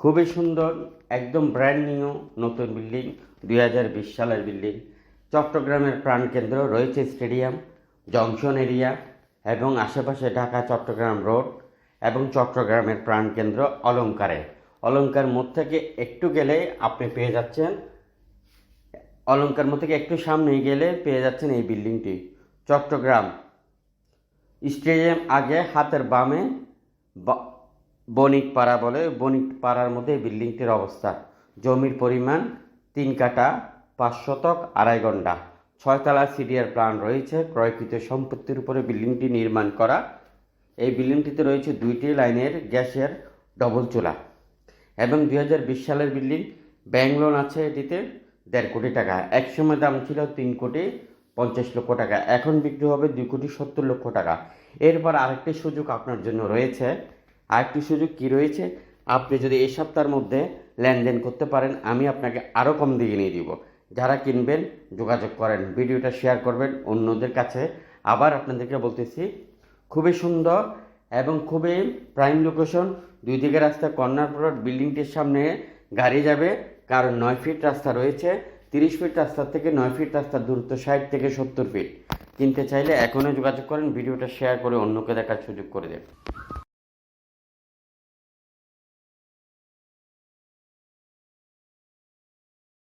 খুবই সুন্দর, একদম ব্র্যান্ড নিউ নতুন বিল্ডিং দুই হাজার বিশ সালের বিল্ডিং চট্টগ্রামের প্রাণকেন্দ্র রয়েছে স্টেডিয়াম জংশন এরিয়া এবং আশেপাশে ঢাকা চট্টগ্রাম রোড এবং চট্টগ্রামের প্রাণকেন্দ্র অলংকারে অলঙ্কার মোড় থেকে একটু গেলে আপনি পেয়ে যাচ্ছেন, অলঙ্কার মোড় থেকে একটু সামনে গেলে পেয়ে যাচ্ছেন এই বিল্ডিংটি চট্টগ্রাম স্টেডিয়াম আগে হাতের বামে বণিক পাড়া বলে, বণিক পাড়ার মধ্যে বিল্ডিংটির অবস্থান জমির পরিমাণ তিন কাটা পাঁচ শতক, আড়াই ঘণ্টা ছয়তলা সিডিআর প্ল্যান রয়েছে, ক্রয়কৃত সম্পত্তির উপরে বিল্ডিংটি নির্মাণ করা। এই বিল্ডিংটিতে রয়েছে দুইটি লাইনের গ্যাসের ডবল চুলা। এবং দুই হাজার বিশ সালের বিল্ডিং ব্যাংক লোন আছে এটিতে, দেড় কোটি টাকা। একসময় দাম ছিল তিন কোটি পঞ্চাশ লক্ষ টাকা। এখন বিক্রি হবে দুই কোটি সত্তর লক্ষ টাকা। এরপর আরেকটি সুযোগ আপনার জন্য রয়েছে। আরেকটি সুযোগ কি রয়েছে? আপনি যদি এই সপ্তাহের মধ্যে লেনদেন করতে পারেন, আমি আপনাকে আরও কম দিয়ে নিয়ে দিব। যারা কিনবেন, যোগাযোগ করেন, ভিডিওটা শেয়ার করবেন, অন্যদের কাছে আবার আপনাদেরকে বলতেছি, খুবই সুন্দর এবং খুবই প্রাইম লোকেশন দুই দিকে রাস্তা, কর্নার বিল্ডিংটির সামনে গাড়ি যাবে, কারণ নয় ফিট রাস্তা রয়েছে। তিরিশ ফিট রাস্তা থেকে নয় ফিট রাস্তার দূরত্ব ষাট থেকে সত্তর ফিট কিনতে চাইলে এখনও যোগাযোগ করেন, ভিডিওটা শেয়ার করে অন্যকে দেখার সুযোগ করে দেন